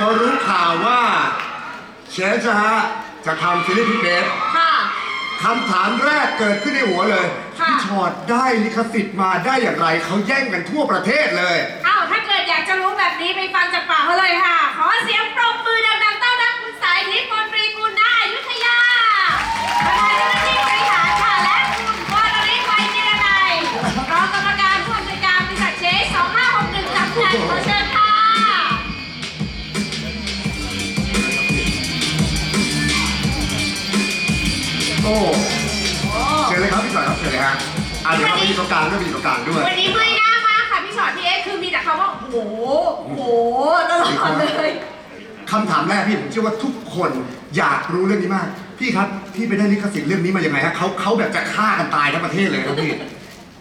เขารู้ข่าวว่าเชฟนะฮะจะทำซีรีส์พิเบสค่ะ คำถามแรกเกิดขึ้นในหัวเลยค่ะ พี่ชอดได้ลิขสิทธิ์มาได้อย่างไรเขาแย่งกันทั่วประเทศเลย อ้าวถ้าเกิดอยากจะรู้แบบนี้ไปฟังจากปากเขาเลยค่ะ ขอเสียงปรบมือดังๆต้อนรับคุณสายทิพย์มน โอ้เชิญเลยครับพี่ชอดครับเชิญเลยฮะอะเดี๋ยวเราไปอยู่ตรงกลางด้วยไปอยู่ตรงกลางด้วย วันนี้เมื่อยหน้ามากค่ะพี่ชอตพี่เอ็กซ์คือมีแต่คำว่าโอ้โหโอ้โหตลอดเลยคำถามแรกพี่ผมเชื่อว่าทุกคนอยากรู้เรื่องนี้มาก พี่ครับพี่ไปได้ลิขสิทธิ์เรื่องนี้มายังไงฮะเขาเขาแบบจะฆ่ากันตายทั้งประเทศเลยครับพี่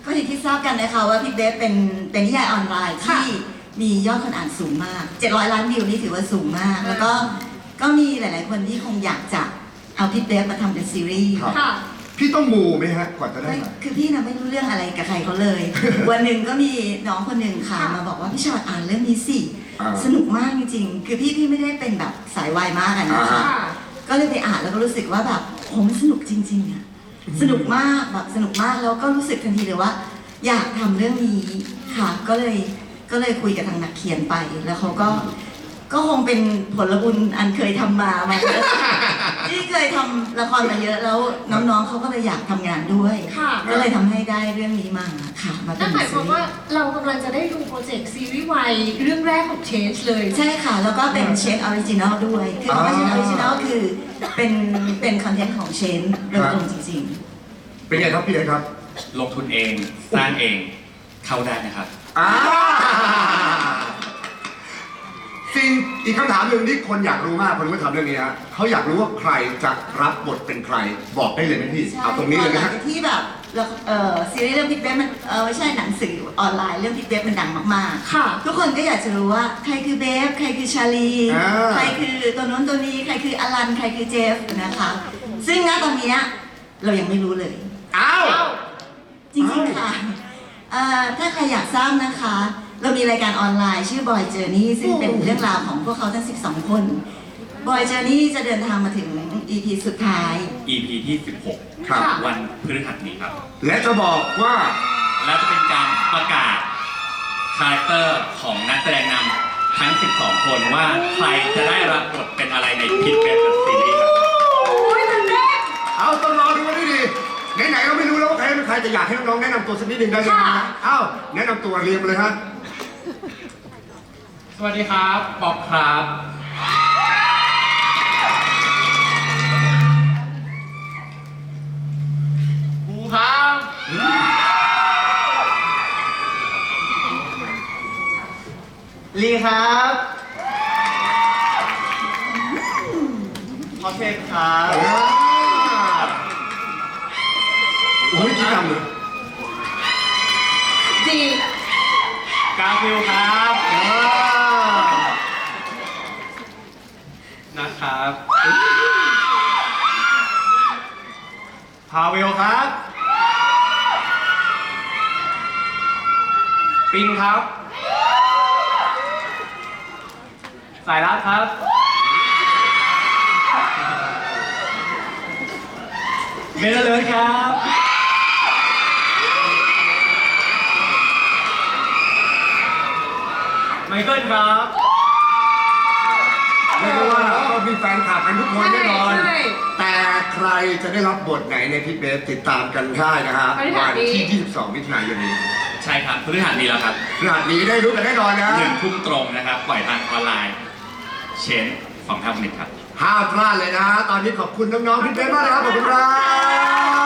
ก็อย่างที่ทราบกันนะคะว่าพี่เบฟเป็นเป็นนิยายออนไลน์ค่ะที่มียอดคนอ่านสูงมาก 700 ล้านวิวนี่ถือว่าสูงมาก แล้วก็ก็มีหลาย ๆ คนที่คงอยากจะ เอาพี่เบฟมาทำเป็นซีรีส์ครับ ค่ะ พี่ต้องมูไหมฮะก่อนจะได้ไม่มา คือพี่นะไม่รู้เรื่องอะไรกับใครเขาเลย วันหนึ่งก็มีน้องคนหนึ่งค่ะค่ะ มาบอกว่าพี่ชอดอ่านเรื่องนี้สิ อ่า สนุกมากจริงๆ คือพี่พี่ไม่ได้เป็นแบบสายวายมากอะนะคะอ่าค่ะ ก็เลยไปอ่านแล้วก็รู้สึกว่าแบบโหมันสนุกจริงๆอะสนุกมากแบบสนุกมากแล้วก็รู้สึกทันทีเลยว่า อยากทำเรื่องนี้ค่ะ ก็เลยก็เลยคุยกับทางนักเขียนไป แล้วเขาก็ ก็คงเป็นผลบุญอันเคยทำมามาเยอะที่เคยทำละครมาเยอะแล้วน้องๆเขาก็เลยอยากทำงานด้วยค่ะ ก็เลยทำให้ได้เรื่องนี้มาค่ะมาเป็นั่นนหมายคซีวามรีว่าส์เรากำลังจะได้ดูโปรเจกต์ซีรีส์วายเรื่องแรกของเชนจ์เลย ใช่ค่ะ แล้วก็เป็นเชนออริจินอลด้วยคือคำว่าเชนออริจินอลคือเป็นเป็นคอนเทนต์ของเชนโดยตรงจริงๆ เป็นไงครับพี่เอกครับลงทุนเองสร้างเองเข้าได้นะครับอ่า สิ่งอีกคำถามหนึ่งที่คนอยากรู้มากคนก็ทำเรื่องนี้ฮะเขาอยากรู้ว่าใครจะรับบทเป็นใครบอกได้เลยไหมพี่ใช่เอาตรงนี้เลยนะหฮะงจากที่แบบละเอ่อซีรีส์เรื่องพิทเบฟมันเออไม่ใช่หนังสือออนไลน์เรื่องพิทเบฟมันดังมากค่ะๆทุกคนก็อยากจะรู้ว่าใครคือเบฟใครคือชาลี อ่า ใครคือตัวนู้นตัวนี้ ใครคืออลัน ใครคือเจฟนะคะ ซึ่งณตอนเนี้ยเรายังไม่รู้เลย อ้าว จริงๆค่ะเอ่อ ถ้าใครอยากทราบนะคะ เรามีรายการออนไลน์ชื่อ Boy Journey ซึ่งเป็นเรื่องราวของพวกเขาทั้ง 12 คน Boy Journey จะเดินทางมาถึง EP สุดท้าย EP ที่ครับค่ะ16วันพฤหัสนี้ครับ และจะบอกว่าและจะเป็นการประกาศคาแรคเตอร์ของนักแสดงนำทั้ง 12 คนว่าใครจะได้รับบทเป็นอะไรในพิทเบสซีรีส์ครับโอ้ยตื่นเต้นเอาต้องรอดูกันด้วยดิ ไหนๆเราไม่รู้แล้วว่าใครเป็นใครจะอยากให้น้องๆแนะนำตัวสักนิดหนึ่งได้ไหมค่ะฮะเอ้าแนะนำตัวเรียงมาเลยฮะสวัสดีครับป๊อบครับ บูครับ ลีครับพอเทพครับอ่า โอ้ยกี่คำเลยดีกาฟิลครับอ่านะครับพาเวลครับ ปินครับ สายลับครับเมลเลยครับ ไมเคิลครับเรียกได้ว่าก็มีแฟนคลับกันทุกคนแน่นอน ใช่แต่ใครจะได้รับบทไหนในพิทเบสติดตามกันได้นะฮะพฤหัวัสนนี้ ที่ 22 มิถุนายนนี้ใช่ครับพฤหัสนี้แล้วครับขนาดนี้ได้รู้กันแน่นอนนะหนึ่งทุ่มตรงนะครับ ปล่อยทางออนไลน์ เชนของทางหนึ่งครับ ห้ามพลาดเลยนะฮะตอนนี้ขอบคุณน้องๆพิทเบสมากนะครับขอบคุณครับ